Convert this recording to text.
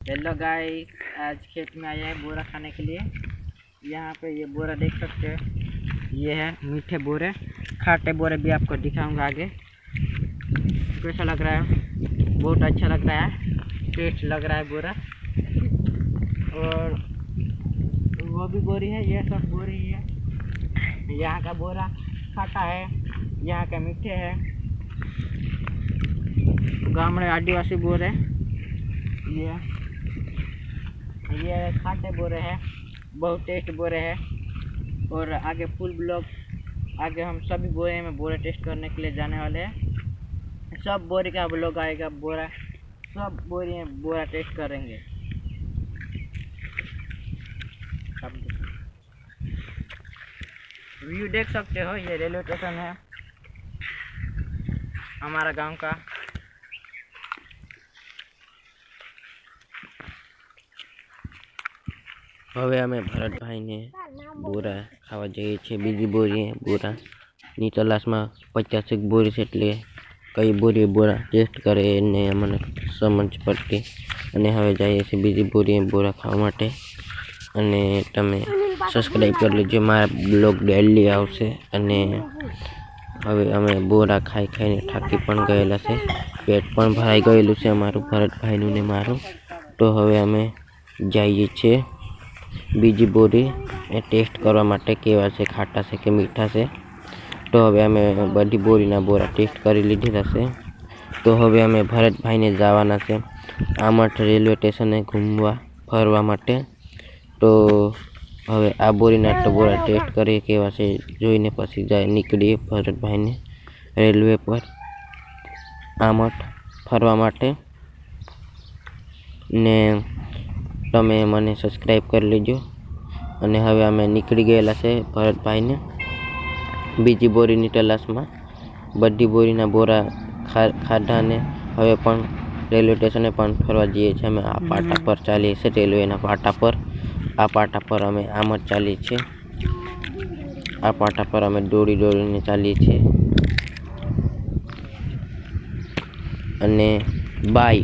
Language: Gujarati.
हेलो गाय आज खेत में आए हैं बोरा खाने के लिए। यहाँ पे ये बोरा देख सकते हैं। ये है मीठे बोरे। खाटे बोरे भी आपको दिखाऊँगा आगे। कैसा लग रहा है? बहुत अच्छा लग रहा है। टेस्ट लग रहा है बोरा। और वो भी बोरी है, ये सब बोरी है यहाँ का बोरा खाटा है, यहाँ का मीठे है। गामड़े आदिवासी बोरे ये ये खाटे बोरे हैं, बहुत टेस्ट बोरे हैं। और आगे फुल ब्लॉक, आगे हम सभी बोरे में बोरे टेस्ट करने के लिए जाने वाले हैं। सब बोरे का ब्लॉग आएगा, बोरा, सब बोरी में बोरा टेस्ट करेंगे। व्यू देख सकते हो, ये रेलवे स्टेशन है। हमारा गाँव का। હવે અમે ભરતભાઈને બોરા ખાવા જઈએ છીએ, બીજી બોરી. બોરાની તલાશમાં પચાસેક બોરી છે એટલે કઈ બોરી બોરા ટેસ્ટ કરે એને અમને સમજ પડતી. અને હવે જઈએ છીએ બીજી બોરી બોરા ખાવા માટે. અને તમે સબસ્ક્રાઈબ કરી લેજો, મારા બ્લોગ ડેલી આવશે. અને હવે અમે બોરા ખાઈ ખાઈને થાકી પણ ગયેલા છે. પેટ પણ ભરાઈ ગયેલું છે અમારું, ભરતભાઈનું ને મારું. તો હવે અમે જઈએ છીએ. બીજી બોરી એ ટેસ્ટ કરવા માટે કેવા છે, ખાટા છે કે મીઠા છે. તો હવે અમે બધી બોરીના બોરા ટેસ્ટ કરી લીધેલા છે તો હવે અમે ભરતભાઈને જવાના છે આમઠ રેલવે સ્ટેશને ઘૂમવા, ફરવા માટે. તો હવે આ બોરીના તો બોરા ટેસ્ટ કરીએ કેવા છે, જોઈને પછી જાય, નીકળીએ ભરતભાઈને રેલવે પર આમઠ ફરવા માટે. ને તમે મને સબસ્ક્રાઈબ કરી લેજો. અને હવે અમે નીકળી ગયેલા છે ભરતભાઈને. બીજી બોરીની તલાશમાં. બધી બોરીના બોરા ખા ખાધા હવે પણ રેલવે સ્ટેશને પણ ફરવા જઈએ છીએ અમે. આ પાટા પર ચાલીએ છીએ રેલવેના પાટા પર. આ પાટા પર અમે આમ જ ચાલીએ છીએ. આ પાટા પર અમે દોડી દોડીને ચાલીએ છીએ. અને બાય.